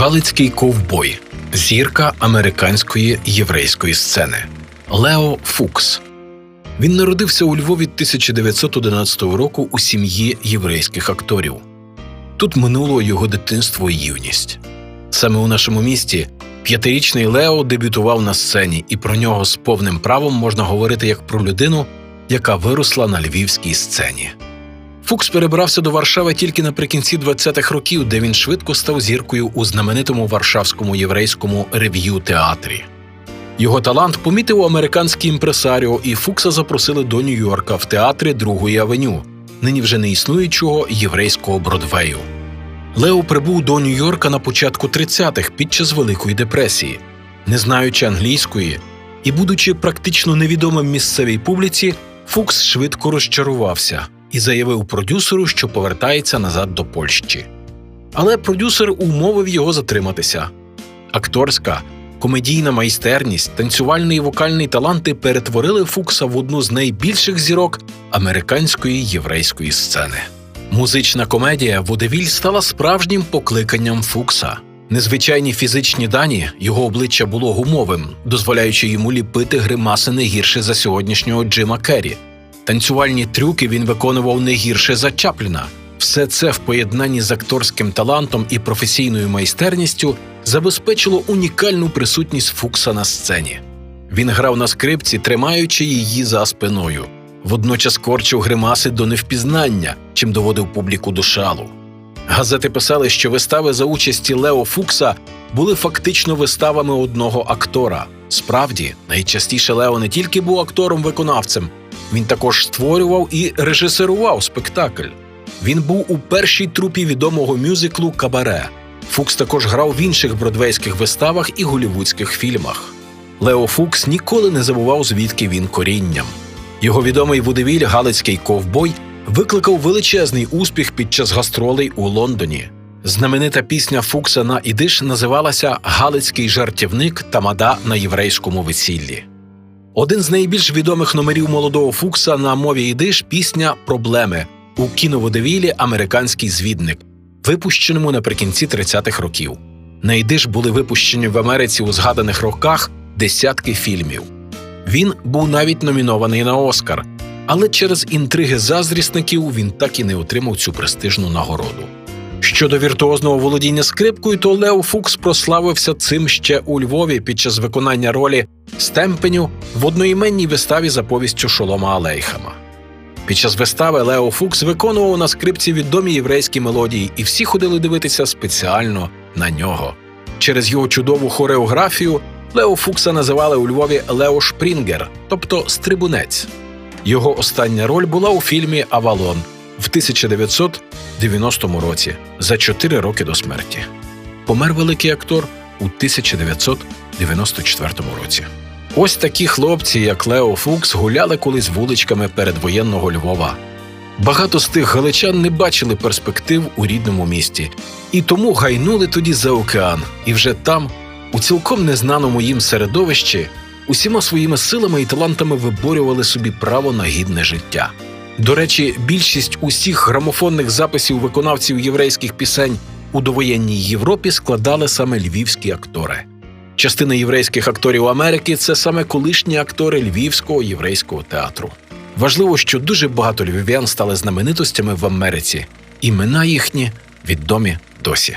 Галицький ковбой, зірка американської єврейської сцени Лео Фукс. Він народився у Львові 1911 року у сім'ї єврейських акторів. Тут минуло його дитинство і юність. Саме у нашому місті п'ятирічний Лео дебютував на сцені, і про нього з повним правом можна говорити як про людину, яка виросла на львівській сцені. Фукс перебрався до Варшави тільки наприкінці 20-х років, де він швидко став зіркою у знаменитому варшавському єврейському рев'ю театрі. Його талант помітив американський імпресаріо, і Фукса запросили до Нью-Йорка в театрі Другої авеню, нині вже не існуючого єврейського Бродвею. Лео прибув до Нью-Йорка на початку 30-х під час Великої депресії, не знаючи англійської і будучи практично невідомим місцевій публіці, Фукс швидко розчарувався і заявив продюсеру, що повертається назад до Польщі. Але продюсер умовив його затриматися. Акторська, комедійна майстерність, танцювальний і вокальний таланти перетворили Фукса в одну з найбільших зірок американської єврейської сцени. Музична комедія Водевіль стала справжнім покликанням Фукса. Незвичайні фізичні дані його обличчя було гумовим, дозволяючи йому ліпити гримаси не гірше за сьогоднішнього Джима Керрі. Танцювальні трюки він виконував не гірше за Чапліна. Все це в поєднанні з акторським талантом і професійною майстерністю забезпечило унікальну присутність Фукса на сцені. Він грав на скрипці, тримаючи її за спиною, водночас корчив гримаси до невпізнання, чим доводив публіку до шалу. Газети писали, що вистави за участі Лео Фукса були фактично виставами одного актора. Справді, найчастіше Лео не тільки був актором-виконавцем, він також створював і режисерував спектакль. Він був у першій трупі відомого мюзиклу Кабаре. Фукс також грав в інших бродвейських виставах і голівудських фільмах. Лео Фукс ніколи не забував, звідки він корінням. Його відомий водевіль Галицький ковбой викликав величезний успіх під час гастролей у Лондоні. Знаменита пісня Фукса на ідиш називалася Галицький жартівник та мада на єврейському весіллі. Один з найбільш відомих номерів молодого Фукса на мові ідиш пісня Проблеми у кіноводевілі Американський звідник, випущеному наприкінці 30-х років. На ідиш були випущені в Америці у згаданих роках десятки фільмів. Він був навіть номінований на Оскар, але через інтриги заздрісників він так і не отримав цю престижну нагороду. Щодо віртуозного володіння скрипкою, то Лео Фукс прославився цим ще у Львові під час виконання ролі Стемпеню в одноіменній виставі за повістю Шолома Алейхама. Під час вистави Лео Фукс виконував на скрипці відомі єврейські мелодії, і всі ходили дивитися спеціально на нього. Через його чудову хореографію Лео Фукса називали у Львові Лео Шпрінгер, тобто стрибунець. Його остання роль була у фільмі Авалон в 1990 році за 4 роки до смерті. Помер великий актор у 1994 році. Ось такі хлопці, як Лео Фукс, гуляли колись вуличками передвоєнного Львова. Багато з тих галичан не бачили перспектив у рідному місті, і тому гайнули тоді за океан, і вже там, у цілком незнаному їм середовищі, усіма своїми силами і талантами виборювали собі право на гідне життя. До речі, більшість усіх грамофонних записів виконавців єврейських пісень у довоєнній Європі складали саме львівські актори. Частина єврейських акторів Америки це саме колишні актори Львівського єврейського театру. Важливо, що дуже багато львів'ян стали знаменитостями в Америці. Імена їхні відомі досі.